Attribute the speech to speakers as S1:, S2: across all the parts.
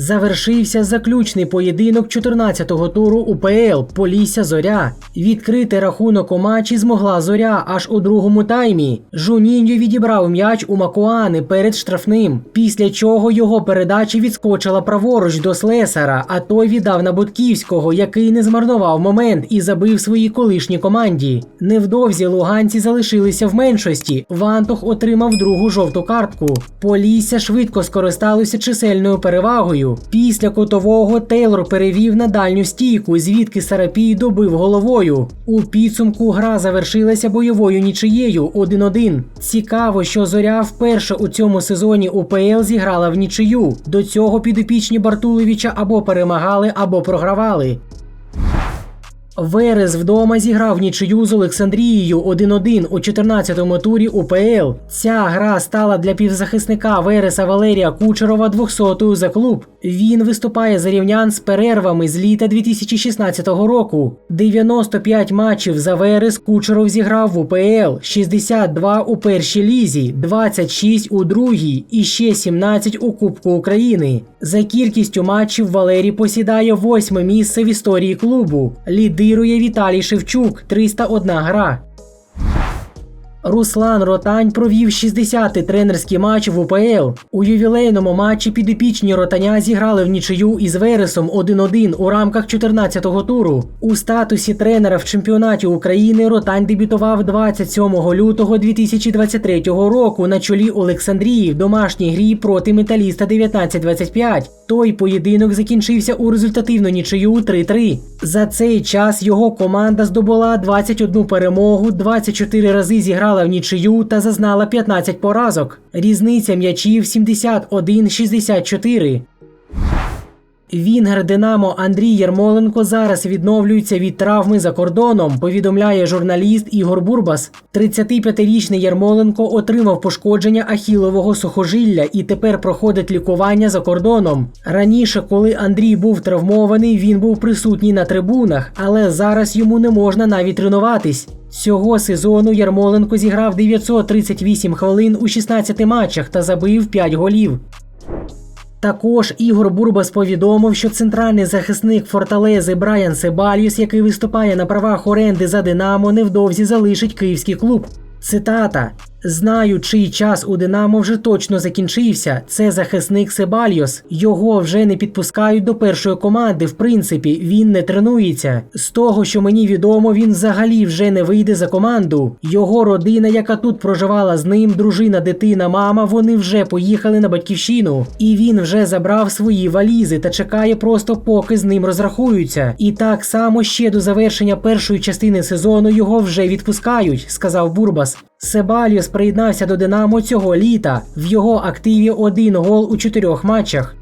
S1: Завершився заключний поєдинок 14-го туру УПЛ Полісся Зоря. Відкрити рахунок у матчі змогла зоря аж у другому таймі. Жуніньо відібрав м'яч у Макуани перед штрафним, після чого його передача відскочила праворуч до Слесара, а той віддав на Будківського, який не змарнував момент і забив своїй колишній команді. Невдовзі луганці залишилися в меншості. Вантух отримав другу жовту картку. Полісся швидко скористалося чисельною перевагою. Після котового Тейлор перевів на дальню стійку, звідки Сарапій добив головою. У підсумку гра завершилася бойовою нічиєю 1-1. Цікаво, що зоря вперше у цьому сезоні УПЛ зіграла в нічию. До цього підопічні Бартуловича або перемагали, або програвали. Верес вдома зіграв нічию з Олександрією 1-1 у 14-му турі УПЛ. Ця гра стала для півзахисника Вереса Валерія Кучерова 200-ю за клуб. Він виступає за рівнян з перервами з літа 2016 року. 95 матчів за Верес Кучеров зіграв в УПЛ, 62 у першій лізі, 26 у другій і ще 17 у Кубку України. За кількістю матчів Валерій посідає восьме місце в історії клубу. Лідирує Віталій Шевчук 301 гра. Руслан Ротань провів 60-й тренерський матч в УПЛ. У ювілейному матчі підопічні ротаня зіграли в нічию із Вересом 1-1 у рамках 14-го туру. У статусі тренера в чемпіонаті України Ротань дебютував 27 лютого 2023 року на чолі Олександрії в домашній грі проти металіста 1925. Той поєдинок закінчився у результативну нічию 3-3. За цей час його команда здобула 21 перемогу, 24 рази зіграла в нічию та зазнала 15 поразок. Різниця м'ячів 71-64. Вінгер Динамо Андрій Єрмоленко зараз відновлюється від травми за кордоном. Повідомляє журналіст Ігор Бурбас. 35-річний Єрмоленко отримав пошкодження ахілового сухожилля і тепер проходить лікування за кордоном. Раніше, коли Андрій був травмований, він був присутній на трибунах, але зараз йому не можна навіть тренуватись. Цього сезону Ярмоленко зіграв 938 хвилин у 16 матчах та забив 5 голів. Також Ігор Бурбас повідомив, що центральний захисник Форталези Брайан Себаліус, який виступає на правах оренди за Динамо, невдовзі залишить київський клуб. Цитата: Знаю, чий час у Динамо вже точно закінчився. Це захисник Себальйос. Його вже не підпускають до першої команди. В принципі, він не тренується. З того, що мені відомо, він взагалі вже не вийде за команду. Його родина, яка тут проживала з ним, дружина, дитина, мама, вони вже поїхали на батьківщину. І він вже забрав свої валізи та чекає просто, поки з ним розрахуються. І так само ще до завершення першої частини сезону його вже відпускають, сказав Бурбас. Себаліус приєднався до Динамо цього літа. В його активі один гол у чотирьох матчах.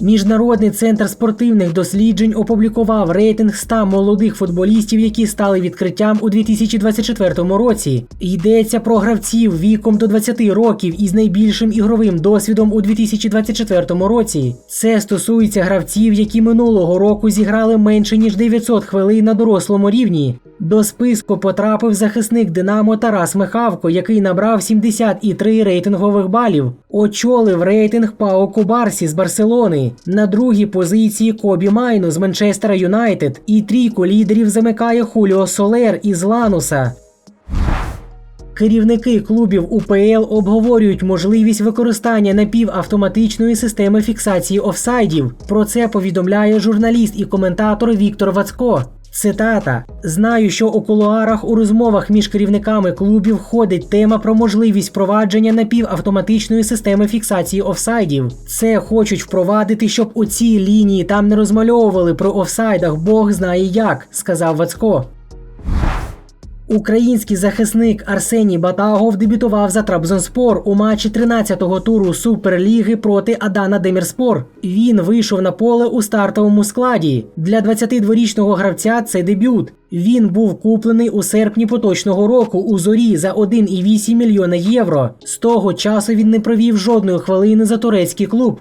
S1: Міжнародний центр спортивних досліджень опублікував рейтинг 100 молодих футболістів, які стали відкриттям у 2024 році. Йдеться про гравців віком до 20 років із найбільшим ігровим досвідом у 2024 році. Це стосується гравців, які минулого року зіграли менше ніж 900 хвилин на дорослому рівні. До списку потрапив захисник Динамо Тарас Михавко, який набрав 73 рейтингових балів. Очолив рейтинг Пао Кубарсі з Барселони. На другій позиції Кобі Майну з Манчестера Юнайтед. І трійку лідерів замикає Хуліо Солер із Лануса. Керівники клубів УПЛ обговорюють можливість використання напівавтоматичної системи фіксації офсайдів. Про це повідомляє журналіст і коментатор Віктор Вацко. Цитата: Знаю, що у кулуарах у розмовах між керівниками клубів ходить тема про можливість впровадження напівавтоматичної системи фіксації офсайдів. Це хочуть впровадити, щоб у цій лінії там не розмальовували про офсайдах, Бог знає як, сказав Вацко. Український захисник Арсеній Батагов дебютував за Трабзонспор у матчі 13-го туру Суперліги проти Адана Демірспор. Він вийшов на поле у стартовому складі. Для 22-річного гравця це дебют. Він був куплений у серпні поточного року у зорі за 1,8 мільйона євро. З того часу він не провів жодної хвилини за турецький клуб.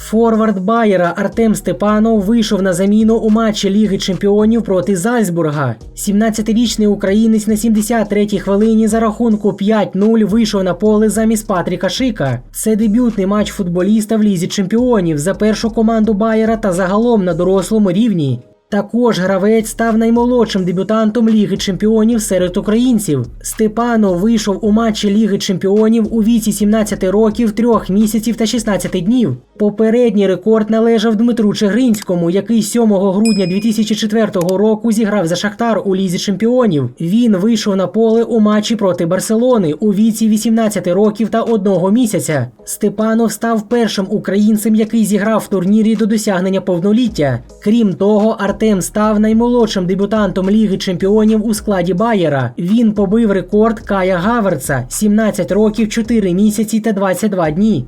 S1: Форвард Байера Артем Степанов вийшов на заміну у матчі Ліги Чемпіонів проти Зальцбурга. 17-річний українець на 73-й хвилині за рахунку 5-0 вийшов на поле замість Патріка Шика. Це дебютний матч футболіста в Лізі Чемпіонів за першу команду Байера та загалом на дорослому рівні. Також гравець став наймолодшим дебютантом Ліги Чемпіонів серед українців. Степанов вийшов у матчі Ліги Чемпіонів у віці 17 років, 3 місяців та 16 днів. Попередній рекорд належав Дмитру Чигринському, який 7 грудня 2004 року зіграв за Шахтар у Лізі Чемпіонів. Він вийшов на поле у матчі проти Барселони у віці 18 років та 1 місяця. Степанов став першим українцем, який зіграв в турнірі до досягнення повноліття. Крім того, Артем став наймолодшим дебютантом Ліги Чемпіонів у складі Байера. Він побив рекорд Кая Гаверца 17 років, 4 місяці та 22 дні.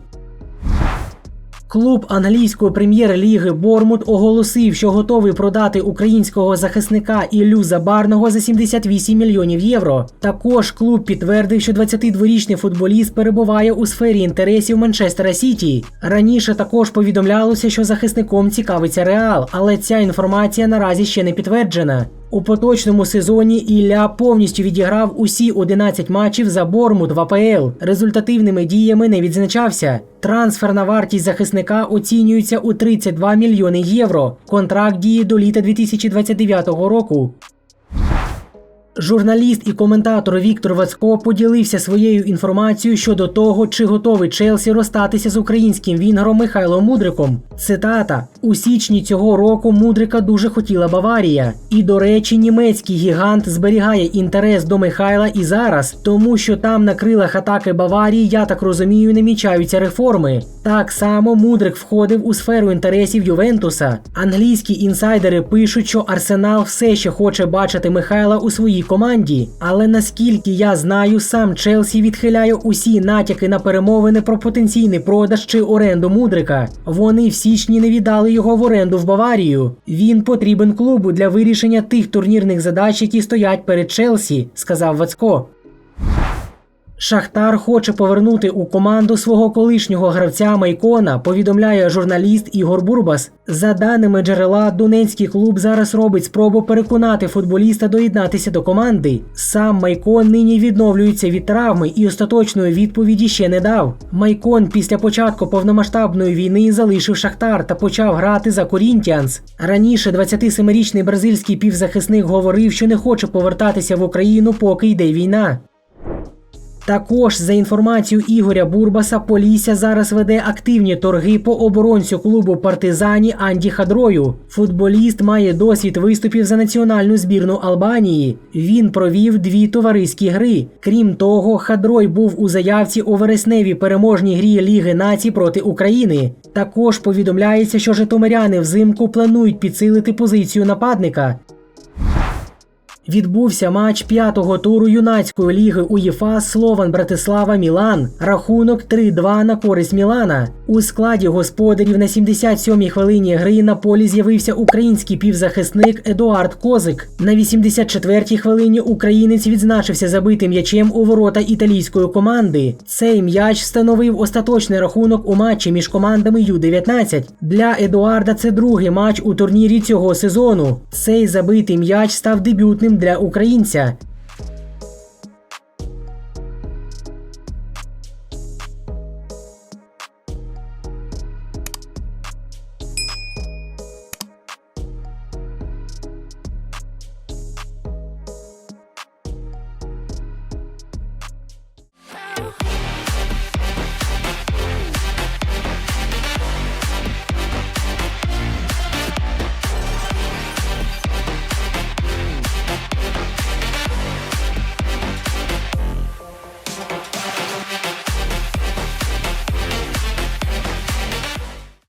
S1: Клуб англійської прем'єр-ліги Бормут оголосив, що готовий продати українського захисника Іллю Забарного за 78 мільйонів євро. Також клуб підтвердив, що 22-річний футболіст перебуває у сфері інтересів Манчестера Сіті. Раніше також повідомлялося, що захисником цікавиться Реал, але ця інформація наразі ще не підтверджена. У поточному сезоні Ілля повністю відіграв усі 11 матчів за Бормут в АПЛ. Результативними діями не відзначався. Трансферна вартість захисника оцінюється у 32 мільйони євро. Контракт діє до літа 2029 року. Журналіст і коментатор Віктор Вацько поділився своєю інформацією щодо того, чи готовий Челсі розстатися з українським вінгером Михайлом Мудриком. Цитата: у січні цього року Мудрика дуже хотіла Баварія. І, до речі, німецький гігант зберігає інтерес до Михайла і зараз, тому що там на крилах атаки Баварії, я так розумію, намічаються реформи. Так само Мудрик входив у сферу інтересів Ювентуса. Англійські інсайдери пишуть, що Арсенал все ще хоче бачити Михайла у своїй команді. Але наскільки я знаю, сам Челсі відхиляє усі натяки на перемовини про потенційний продаж чи оренду Мудрика. Вони в січні не віддали його в оренду в Баварію. Він потрібен клубу для вирішення тих турнірних задач, які стоять перед Челсі, сказав Вацько. Шахтар хоче повернути у команду свого колишнього гравця Майкона, повідомляє журналіст Ігор Бурбас. За даними джерела, Донецький клуб зараз робить спробу переконати футболіста доєднатися до команди. Сам Майкон нині відновлюється від травми і остаточної відповіді ще не дав. Майкон після початку повномасштабної війни залишив Шахтар та почав грати за Корінтіанс. Раніше 27-річний бразильський півзахисник говорив, що не хоче повертатися в Україну, поки йде війна. Також за інформацією Ігоря Бурбаса, Полісся зараз веде активні торги по оборонцю клубу партизані Анді Хадрою. Футболіст має досвід виступів за національну збірну Албанії. Він провів дві товариські гри. Крім того, Хадрой був у заявці у вересневій переможній грі Ліги націй проти України. Також повідомляється, що житомиряни взимку планують підсилити позицію нападника. Відбувся матч п'ятого туру юнацької ліги УЄФА Слован Братислава Мілан. Рахунок 3-2 на користь Мілана. У складі господарів на 77-й хвилині гри на полі з'явився український півзахисник Едуард Козик. На 84-й хвилині українець відзначився забитим м'ячем у ворота італійської команди. Цей м'яч становив остаточний рахунок у матчі між командами Ю-19. Для Едуарда це другий матч у турнірі цього сезону. Цей забитий м'яч став дебютним для українця.